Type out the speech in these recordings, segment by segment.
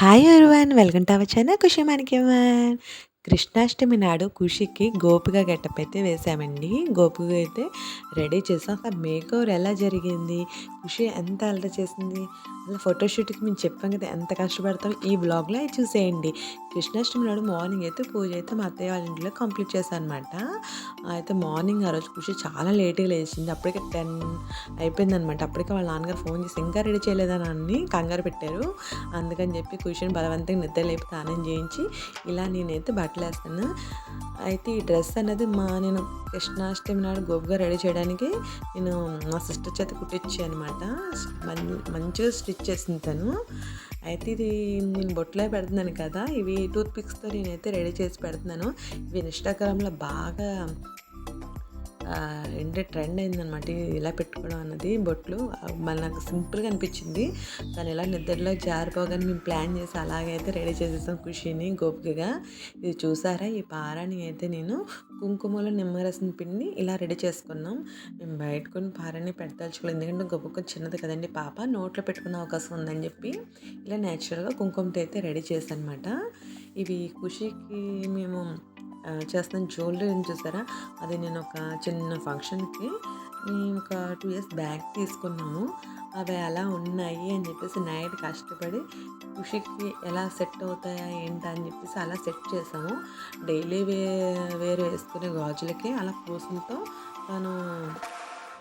Hi everyone welcome to our channel Khushi మనకేమన్ కృష్ణాష్టమి నాడు ఖుషికి గోపిక గెటప్ అయితే వేసామండి గోపిక అయితే రెడీ చేసాం. అసలు మేక్ ఓవర్ ఎలా జరిగింది? ఖుషి ఎంత అలర చేసింది? అలా ఫోటోషూట్కి మేము చెప్పాం కదా ఎంత కష్టపడతాం? ఈ బ్లాగ్లో చూసేయండి. కృష్ణాష్టమి నాడు మార్నింగ్ అయితే పూజ అయితే మా అత్తయ్య వాళ్ళ ఇంట్లో కంప్లీట్ చేశాను అనమాట అయితే మార్నింగ్ ఆ రోజు ఖుషి చాలా లేట్గా లేచింది. అప్పటికే టెన్ అయిపోయిందనమాట అప్పటికే వాళ్ళ నాన్నగారు ఫోన్ చేసి ఇంకా రెడీ చేయలేదని అన్ని కంగారు పెట్టారు. అందుకని చెప్పి ఖుషిని బలవంతంగా నిద్ర లేపి స్నానం చేయించి ఇలా నేనైతే బట్టలు వేస్తాను అయితే ఈ డ్రెస్ అనేది మా నేను కృష్ణాష్టమి నాడు గోపుగా రెడీ చేయడానికి నేను మా సిస్టర్ చేత కుట్టించాను అనమాట మంచిగా స్టిచ్ చేసింది తను. అయితే ఇది నేను బొట్లో పెడుతున్నాను కదా ఇవి టూత్ పిక్స్తో నేనైతే రెడీ చేసి పెడుతున్నాను. ఇవి ఇన్స్టాగ్రామ్లో బాగా ఏంటంటే ట్రెండ్ అయిందనమాట ఇలా పెట్టుకోవడం అన్నది బొట్లు. మళ్ళీ నాకు సింపుల్గా అనిపించింది. తను ఇలా నిద్రలో జారిపోగానే మేము ప్లాన్ చేసి అలాగైతే రెడీ చేసేసాం ఖుషిని గోపికగా. ఇది చూసారా? ఈ పారాని అయితే నేను కుంకుమలో నిమ్మరసం పిండి ఇలా రెడీ చేసుకున్నాం. మేము బయటకొని పారాని పెట్టదలుచుకోలేదు ఎందుకంటే గొప్ప చిన్నది కదండి పాప నోట్లో పెట్టుకునే అవకాశం ఉందని చెప్పి ఇలా నేచురల్గా కుంకుమతో అయితే రెడీ చేశానమాట. ఇవి ఖుషికి మేము చేస్తాను జ్యువెలరీ చూసారా? అది నేను ఒక చిన్న ఫంక్షన్కి ఒక టూ ఇయర్స్ బ్యాగ్ తీసుకున్నాము. అవి ఎలా ఉన్నాయి అని చెప్పేసి నైట్ కష్టపడి ఖుషికి ఎలా సెట్ అవుతాయా ఏంటి అని చెప్పేసి అలా సెట్ చేసాము. డైలీ వే వేరు వేసుకునే గాజులకి అలా పూసలతో తను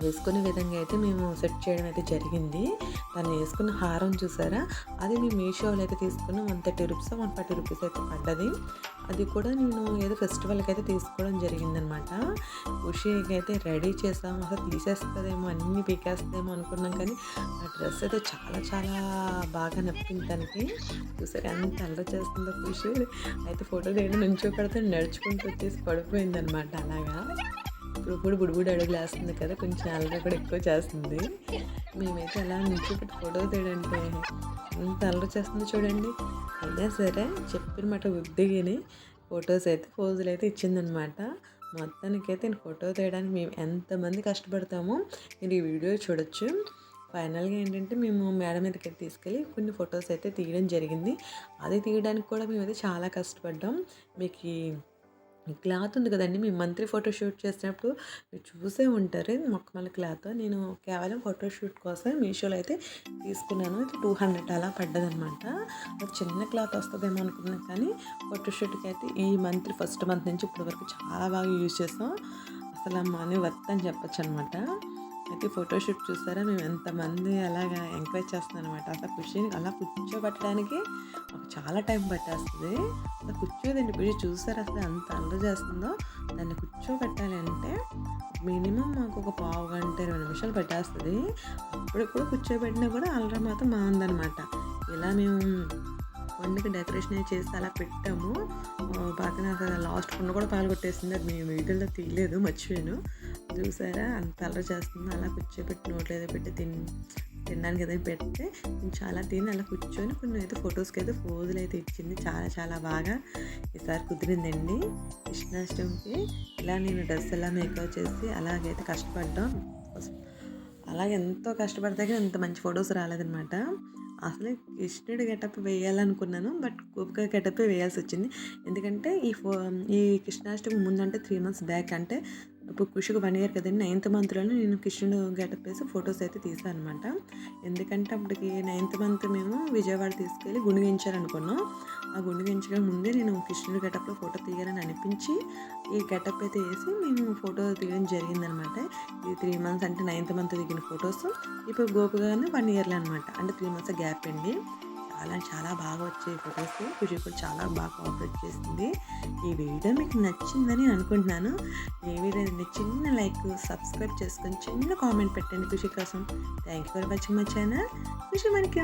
వేసుకునే విధంగా అయితే మేము సెట్ చేయడం అయితే జరిగింది. తను వేసుకున్న హారం చూసారా? అది మేము మీషోలో అయితే తీసుకున్నాం one thirty rupees one forty rupees అయితే పడ్డది. అది కూడా నేను ఏదో ఫెస్టివల్కి అయితే తీసుకోవడం జరిగిందనమాట. ఖుషికి అయితే రెడీ చేసాము. అసలు తీసేస్తుందేమో అన్నీ పీకేస్తుందేమో అనుకున్నాం కానీ ఆ డ్రెస్ అయితే చాలా చాలా బాగా నప్పింది తనకి. చూసారు ఎంత అల్ల చేస్తుందో ఖుషి అయితే ఫోటో తీయడం నుంచో పెడితే నడుచుకుంటూ వచ్చేసి పడిపోయిందనమాట అలాగా. ఇప్పుడు కూడా బుడిబుడి అడుగులు వేస్తుంది కదా కొంచెం అల్లరి కూడా ఎక్కువ చేస్తుంది. మేమైతే అలా నుంచి పెట్టి ఫోటో తీయడంటే ఎంత అల్లరి చేస్తుంది చూడండి. అయినా సరే చెప్పిన మాట ఉద్దిగిని ఫొటోస్ అయితే పోజులు అయితే ఇచ్చిందనమాట. మొత్తానికైతే నేను ఫోటో తీయడానికి మేము ఎంతమంది కష్టపడతామో మీరు ఈ వీడియో చూడొచ్చు. ఫైనల్గా ఏంటంటే మేము మేడం మీదకి తీసుకెళ్ళి కొన్ని ఫొటోస్ అయితే తీయడం జరిగింది. అది తీయడానికి కూడా మేమైతే చాలా కష్టపడ్డాం. మీకు క్లాత్ ఉంది కదండి. మీ మంత్లీ ఫోటో షూట్ చేసినప్పుడు మీరు చూసే ఉంటారు. మొక్కమల క్లాత్. నేను కేవలం ఫోటోషూట్ కోసం మీషోలో అయితే తీసుకున్నాను. అయితే టూ హండ్రెడ్ అలా పడ్డదనమాట చిన్న క్లాత్ వస్తుందేమో అనుకున్నాను కానీ ఫోటోషూట్కి అయితే ఈ మంత్ ఫస్ట్ మంత్ నుంచి ఇప్పటి వరకు చాలా బాగా యూజ్ చేస్తాం అసలు మనీ వర్త్ అని చెప్పచ్చు అనమాట అయితే ఫోటోషూట్ చూసారా? మేము ఎంతమంది అలాగా ఎంకరేజ్ చేస్తున్నాం అనమాట అసలు ఖుషిని అలా కూర్చోబెట్టడానికి మాకు చాలా టైం పట్టేస్తుంది. అసలు కూర్చోదండి. ఖుషి చూసారా అసలు అంత అల్లరి చేస్తుందో? దాన్ని కూర్చోబెట్టాలి అంటే మినిమం మాకు ఒక పావు గంట ఇరవై నిమిషాలు పట్టేస్తుంది. అప్పుడప్పుడు కూర్చోబెట్టినా కూడా అల్లరి మాత్రం బాగుందనమాట ఇలా మేము వండికి డెకరేషన్ చేసి అలా పెట్టాము. పక్కన లాస్ట్ కుండ కూడా పాల్గొట్టేసింది అది మేము వీటిల్లో తీయలేదు మర్చిపోయాను. చూసారా? అంత అల్లరి చేస్తుంది. అలా కూర్చోబెట్టి నోట్లో ఏదో పెట్టి తిన్ తినడానికి ఏదో పెడితే నేను చాలా తిని అలా కూర్చొని కొన్ని అయితే ఫొటోస్కి అయితే ఫోజులు అయితే ఇచ్చింది. చాలా చాలా బాగా ఈసారి కుదిరిందండి. కృష్ణాష్టమికి ఇలా నేను డ్రెస్ ఎలా మేకప్ చేసి అలాగైతే కష్టపడ్డాం. అలాగే ఎంతో కష్టపడితే ఇంత మంచి ఫొటోస్ రాలేదనమాట అసలు కృష్ణుడి గెటప్ వేయాలనుకున్నాను. బట్ గోపిక గెటప్ వేయాల్సి వచ్చింది. ఎందుకంటే ఈ ఫో ఈ కృష్ణాష్టమి ముందంటే త్రీ మంత్స్ బ్యాక్ అంటే ఇప్పుడు కృషికి వన్ ఇయర్ కదండి నైన్త్ మంత్లోనే నేను కృష్ణుడు గెటప్ వేసి ఫొటోస్ అయితే తీసాను అనమాట ఎందుకంటే అప్పటికి నైన్త్ మంత్ మేము విజయవాడ తీసుకెళ్ళి గుండగించాలనుకున్నాం ఆ గుండగించడం ముందే నేను కృష్ణుడు గెటప్లో ఫోటో తీయాలని అనిపించి ఈ గెటప్ అయితే వేసి మేము ఫోటో తీయడం జరిగిందనమాట ఈ త్రీ మంత్స్ అంటే నైన్త్ మంత్ దిగిన ఫొటోస్. ఇప్పుడు గోపుగానే వన్ ఇయర్లో అనమాట అంటే త్రీ మంత్స్ గ్యాప్ అండి. చాలా చాలా బాగా వచ్చాయి ఫొటోస్ ఖుషి కూడా చాలా బాగా కోఆపరేట్ చేస్తుంది. ఈ వీడియో మీకు నచ్చిందని అనుకుంటున్నాను. ఈ వీడియో చిన్న లైక్ సబ్స్క్రైబ్ చేసుకొని చిన్న కామెంట్ పెట్టండి ఖుషి కోసం. Thank you for watching my channel Khushi మనకి